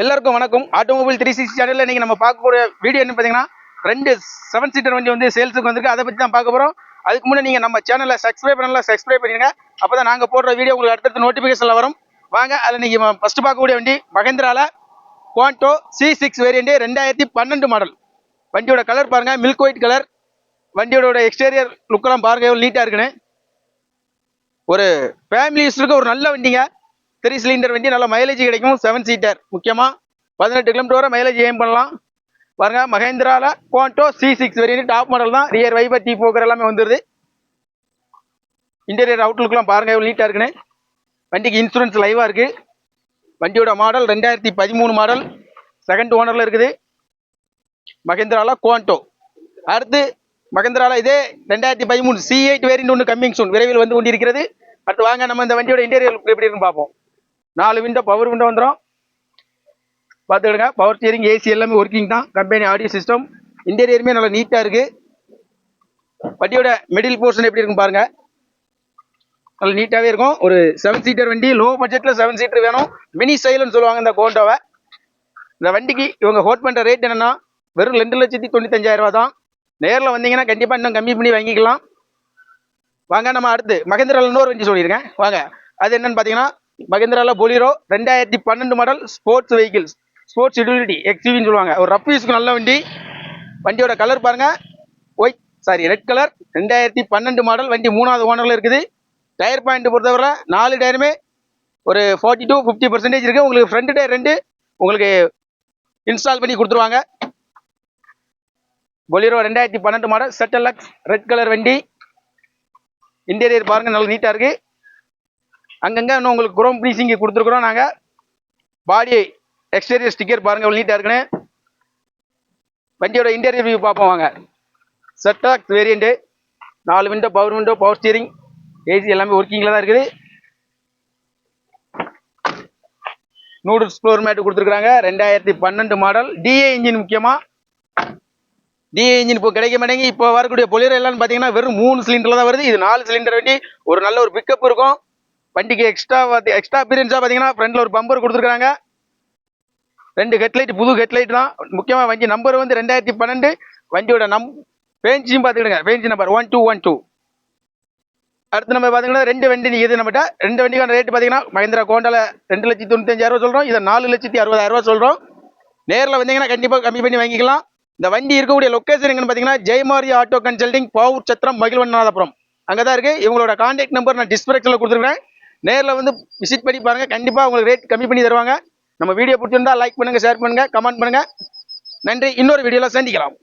எல்லாருக்கும் வணக்கம். Automobile three sixty சேனலில் நீங்கள் நம்ம பார்க்கக்கூடிய வீடியோ என்ன பார்த்தீங்கன்னா ரெண்டு செவன் சீட்டர் வண்டி வந்து சேல்ஸுக்கு வந்திருக்கு. அதை பற்றி தான் பார்க்க போகிறோம் அதுக்கு முன்னே நீங்கள் நம்ம சேனலை சப்ஸ்கிரைப் பண்ணலாம் சப்ஸ்கிரைப் பண்ணிடுங்க அப்போ தான் நாங்கள் போடுற வீடியோ உங்களுக்கு அடுத்தடுத்து நோட்டிஃபிகேஷனில் வரும். வாங்க அதில் நீங்கள் ஃபஸ்ட்டு பார்க்கக்கூடிய வண்டி மகேந்திரால குவான்டோ சி சிக்ஸ் வேரியண்ட்டு ரெண்டாயிரத்தி பன்னெண்டு மாடல் வண்டியோட கலர் பாருங்கள் மில்க் ஒயிட் கலர் வண்டியோட எக்ஸ்டீரியர் லுக்கெல்லாம் பாருங்கள் எவ்வளோ நீட்டாக இருக்குன்னு. ஒரு ஃபேமிலி யூஸ்க்கு ஒரு நல்ல வண்டிங்க. த்ரீ சிலிண்டர் வண்டி நல்ல மைலேஜ் கிடைக்கும் செவன் சீட்டர் முக்கியமாக பதினெட்டு கிலோமீட்டர் வரை மைலேஜ் ஏம் பண்ணலாம். பாருங்க மகேந்திராவில் குவான்டோ சி சிக்ஸ் வரையும் டாப் மாடல் தான். ரியர் வைபர் டீ போக்கர் எல்லாமே வந்துடுது இன்டீரியர் அவுட்லுக்கெலாம் பாருங்க எவ்வளோ நீட்டாக இருக்குன்னு. வண்டிக்கு இன்சூரன்ஸ் லைவாக இருக்குது வண்டியோட மாடல் ரெண்டாயிரத்தி பதிமூணு மாடல் செகண்ட் ஓனரில் இருக்குது. மகேந்திராவில் குவான்டோ அடுத்து மகேந்திராவில் இதே ரெண்டாயிரத்தி பதிமூணு சி எயிட் வேரியன்ட் ஒன்று கம்மிங் சூன் விரைவில் வந்து கொண்டிருக்கிறது. அடுத்து வாங்க நம்ம இந்த வண்டியோட இன்டீரியர் எப்படி இருக்குன்னு பார்ப்போம். நாலு விண்டோ பவர் விண்டோ வந்துடும் பார்த்துக்கிடுங்க பவர் ஸ்டியரிங் ஏசி எல்லாமே ஒர்க்கிங் தான். கம்பெனி ஆடியோ சிஸ்டம் இன்டீரியருமே நல்லா நீட்டாக இருக்குது வண்டியோட மிடில் போர்ஷன் எப்படி இருக்கும் பாருங்கள் நல்லா நீட்டாகவே இருக்கும். ஒரு செவன் சீட்டர் வண்டி லோ பட்ஜெட்டில் செவன் சீட்டர் வேணும். மினி சைலுன்னு சொல்லுவாங்க இந்த கோண்டோவை இந்த வண்டிக்கு இவங்க ஹோட் பண்ணுற ரேட் என்னென்னா வெறும் ரெண்டு லட்சத்தி தொண்ணூத்தஞ்சாயிரரூவா தான். நேரில் வந்தீங்கன்னா கண்டிப்பாக இன்னும் கம்மி பண்ணி வாங்கிக்கலாம். வாங்க நம்ம அடுத்து மகேந்திரால இன்னொரு வண்டி சொல்லியிருக்கேன். வாங்க அது என்னென்னு பார்த்தீங்கன்னா மகேந்திரால பொலிரோ ரெண்டாயிரத்தி பன்னெண்டு model sports vehicles sports utility எக்ஸ்யூவின்னு சொல்லுவாங்க. ஒரு ரஃப் யூஸ்க்கு நல்ல வண்டி. வண்டியோட கலர் பாருங்க. ஒயிட் சாரி ரெட் கலர் ரெண்டாயிரத்தி பன்னெண்டு மாடல் வண்டி மூணாவது ஓனரில் இருக்குது. டயர் பாயிண்ட் பொறுத்தவரை நாலு டயருமே ஒரு ஃபார்ட்டி டு ஃபிஃப்டி பர்சன்டேஜ் இருக்குது உங்களுக்கு ஃப்ரண்ட் டயர் ரெண்டு உங்களுக்கு இன்ஸ்டால் பண்ணி கொடுத்துருவாங்க. பொலிரோ ரெண்டாயிரத்தி பன்னெண்டு மாடல் செட்டலக்ஸ் ரெட் கலர் வண்டி. இன்டீரியர் பாருங்கள் நல்லா நீட்டாக இருக்குது அங்கங்கே இன்னும் உங்களுக்கு குரோம் ப்ளீசிங் கொடுத்துருக்குறோம். நாங்கள் பாடி எக்ஸ்டீரியர் ஸ்டிக்கர் பாருங்கள் எவ்வளோ நீட்டாக இருக்குன்னு. வண்டியோட இன்டீரியர் வியூ பார்ப்போம் வாங்க. செட்டாக்ஸ் வேரியண்ட்டு நாலு window power window power steering AC எல்லாமே ஒர்க்கிங்கில் தான் இருக்குது. நூடுல்ஸ் ஃப்ளோர் மேட்டு கொடுத்துருக்குறாங்க. ரெண்டாயிரத்தி பன்னெண்டு மாடல் டிஏ இன்ஜின் முக்கியமாக டிஏ இன்ஜின் இப்போ கிடைக்க மாட்டேங்கி இப்போ வரக்கூடிய பொலியர் எல்லாம் பார்த்தீங்கன்னா வெறும் மூணு சிலிண்டரில் தான் வருது. இது நாலு சிலிண்டர் வண்டி. ஒரு நல்ல ஒரு பிக்கப் இருக்கும். வண்டிக்கு எக்ஸ்ட்ரா எக்ஸ்ட்ரா பீரியன்ஸாக பார்த்தீங்கன்னா ஃப்ரண்ட்டில் ஒரு பம்பர் கொடுத்துருக்காங்க ரெண்டு ஹெட்லைட் புது ஹெட்லைட் தான். முக்கியமாக வண்டி நம்பர் வந்து ரெண்டாயிரத்தி பன்னெண்டு. வண்டியோட நம் பேஞ்சியும் பார்த்துக்கிடுங்க bench number one two one two அடுத்து நம்ம பார்த்தீங்கன்னா ரெண்டு வண்டி இது நம்மகிட்ட. ரெண்டு வண்டிக்கான ரேட் பார்த்தீங்கன்னா மகேந்திரா கோண்டால ரெண்டு லட்சத்தி தொண்ணூத்தஞ்சாயிரம் சொல்கிறோம் இதை நாலு லட்சத்தி அறுபதாயிரம் ரூபா சொல்கிறோம் நேரில் வந்தீங்கன்னா கண்டிப்பாக கம்மி பண்ணி வாங்கிக்கலாம். இந்த வண்டி இருக்கக்கூடிய லொக்கேஷன் எங்கன்னு பார்த்தீங்கன்னா ஜெயமாரி ஆட்டோ கன்சல்டிங் பவுர் சத்திரம் மகிழ்வண்ணாதபுரம். அங்கே தான் இருக்குது இவங்களோட கான்டாக்ட் நம்பர் நான் டிஸ்பிரக்ஷனில் கொடுத்துருக்கேன் நேரில் வந்து விசிட் பண்ணி பாருங்கள் கண்டிப்பாக உங்களுக்கு ரேட் கம்மி பண்ணி தருவாங்க. நம்ம வீடியோ பிடிச்சிருந்தா லைக் பண்ணுங்கள் ஷேர் பண்ணுங்கள் கமெண்ட் பண்ணுங்கள் நன்றி. இன்னொரு வீடியோவில் சந்திக்கலாம்.